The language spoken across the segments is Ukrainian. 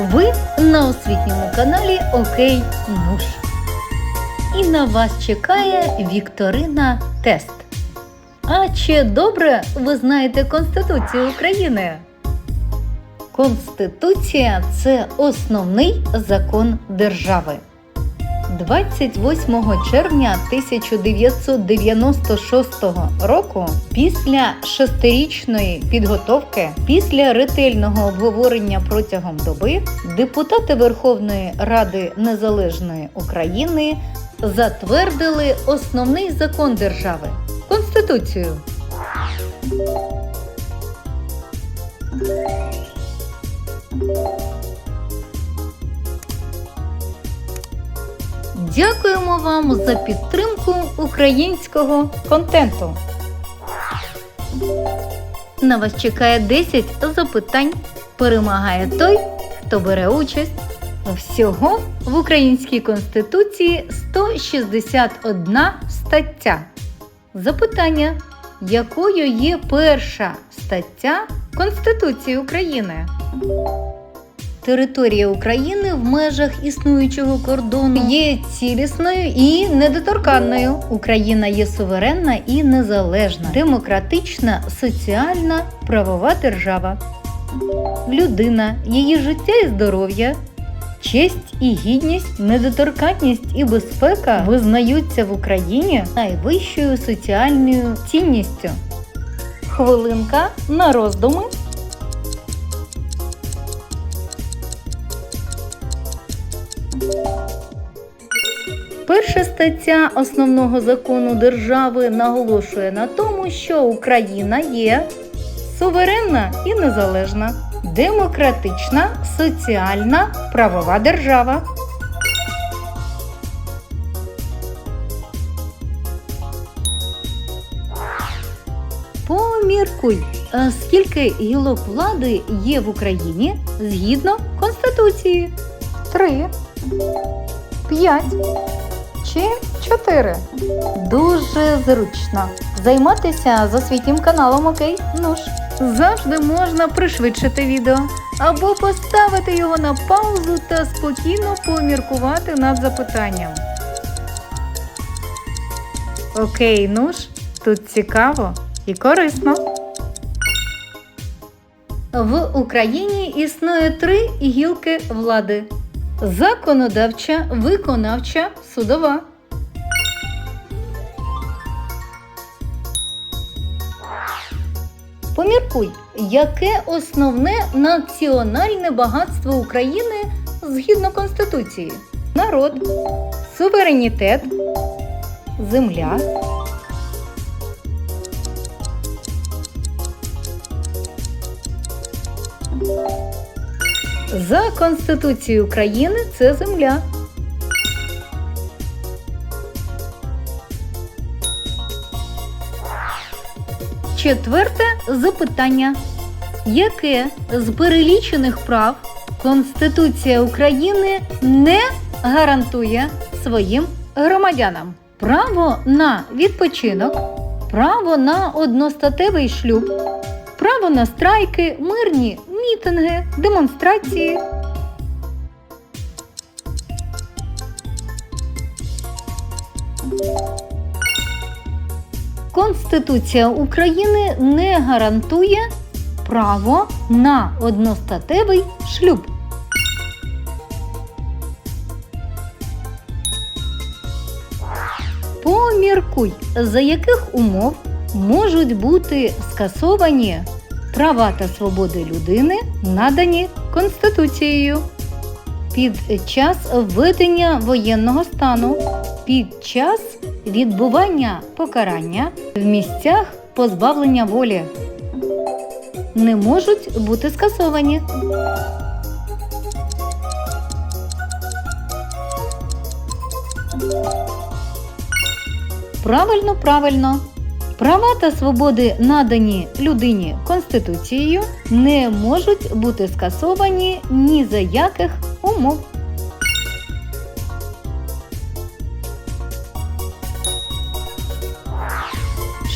Ви на освітньому каналі Окей Нуш. І на вас чекає Вікторина Тест. А чи добре ви знаєте Конституцію України? Конституція це основний закон держави. 28 червня 1996 року, після шестирічної підготовки, після ретельного обговорення протягом доби, депутати Верховної Ради Незалежної України затвердили основний закон держави Конституцію. Дякуємо вам за підтримку українського контенту. На вас чекає 10 запитань. Перемагає той, хто бере участь. Всього в українській конституції 161 стаття. Запитання: якою є перша стаття Конституції України? Територія України в межах існуючого кордону є цілісною і недоторканною. Україна є суверенна і незалежна, демократична, соціальна, правова держава. Людина, її життя і здоров'я, честь і гідність, недоторканність і безпека визнаються в Україні найвищою соціальною цінністю. Хвилинка на роздуми. Перша стаття основного закону держави наголошує на тому, що Україна є суверенна і незалежна, демократична, соціальна, правова держава. Поміркуй, скільки гілок влади є в Україні згідно Конституції? Три, п'ять чи чотири. Дуже зручно. Займатися з освітнім каналом Окей Ну ж. Завжди можна пришвидшити відео або поставити його на паузу та спокійно поміркувати над запитанням. Окей, ну ж, тут цікаво і корисно. В Україні існує три гілки влади: законодавча, виконавча, судова. Поміркуй, яке основне національне багатство України згідно Конституції? Народ, суверенітет, земля. За Конституцією України це земля. Четверте запитання. Яке з перелічених прав Конституція України не гарантує своїм громадянам? Право на відпочинок, право на одностатевий шлюб, право на страйки, мирні мітинги, демонстрації. Конституція України не гарантує право на одностатевий шлюб. Поміркуй, за яких умов можуть бути скасовані права та свободи людини, надані Конституцією. Під час введення воєнного стану, під час відбування покарання в місцях позбавлення волі не можуть бути скасовані. Правильно, правильно. Права та свободи, надані людині Конституцією, не можуть бути скасовані ні за яких умов.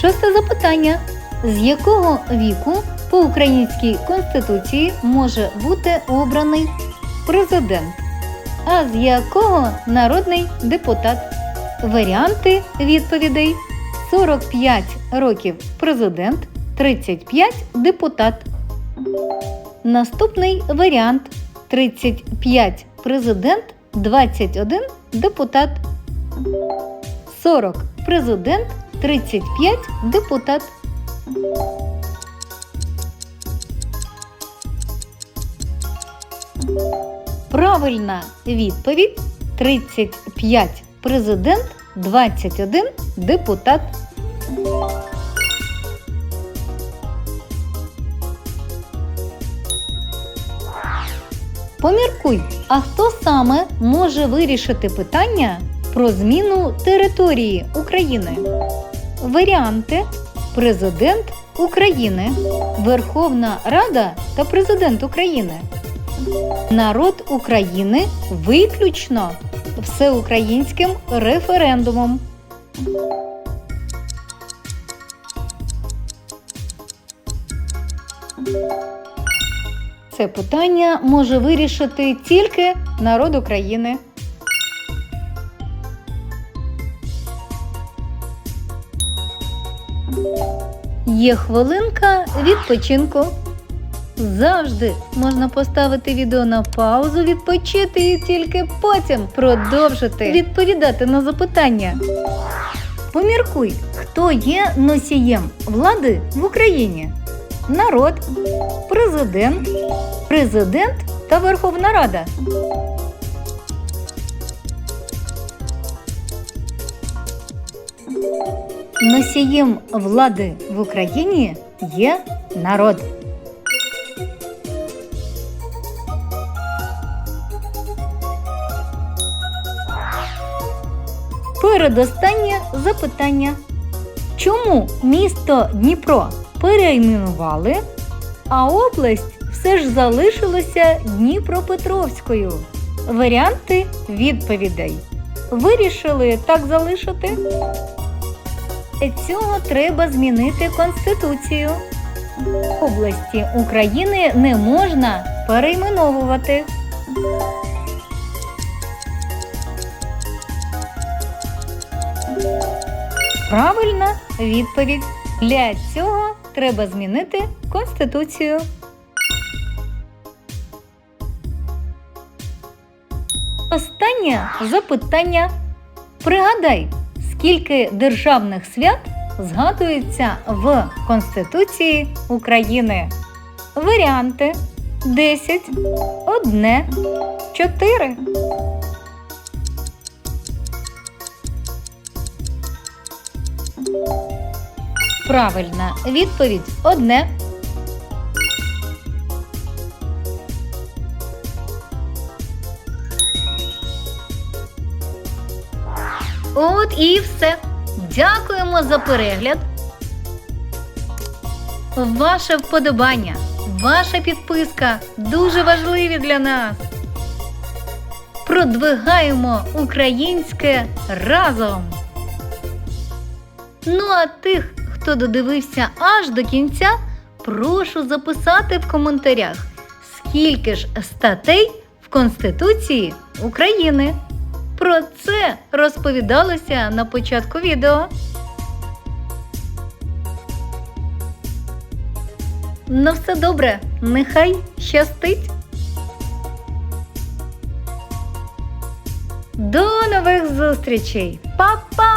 Шосте запитання. З якого віку по українській конституції може бути обраний президент. А з якого народний депутат? Варіанти відповідей: 45 років президент, 35 депутат. Наступний варіант: 35 президент, 21 депутат. 40 президент, 35 депутат. Правильна відповідь 35 президент, 21 депутат. Поміркуй, а хто саме може вирішити питання про зміну території України? Варіанти Президент України, Верховна Рада та Президент України. Народ України виключно всеукраїнським референдумом. Це питання може вирішити тільки народ України. Є хвилинка відпочинку. Завжди можна поставити відео на паузу, відпочити і тільки потім продовжити відповідати на запитання. Поміркуй, хто є носієм влади в Україні: народ, президент, президент та Верховна Рада. Носієм влади в Україні є народ. Передостаннє запитання. Чому місто Дніпро перейменували, а область все ж залишилася Дніпропетровською? Варіанти відповідей. Вирішили так залишити? Цього треба змінити Конституцію. Області України не можна перейменовувати. Правильна відповідь. Для цього треба змінити Конституцію. Останнє запитання. Пригадай, скільки державних свят згадується в Конституції України? Варіанти 10, 1, 4. Правильна відповідь одне. От і все. Дякуємо за перегляд. Ваше вподобання, ваша підписка дуже важливі для нас. Продвигаємо українське разом. Ну а тих, хто додивився аж до кінця, прошу записати в коментарях, скільки ж статей в Конституції України. Про це розповідалося на початку відео. Ну все добре, нехай щастить. До нових зустрічей! Па-па!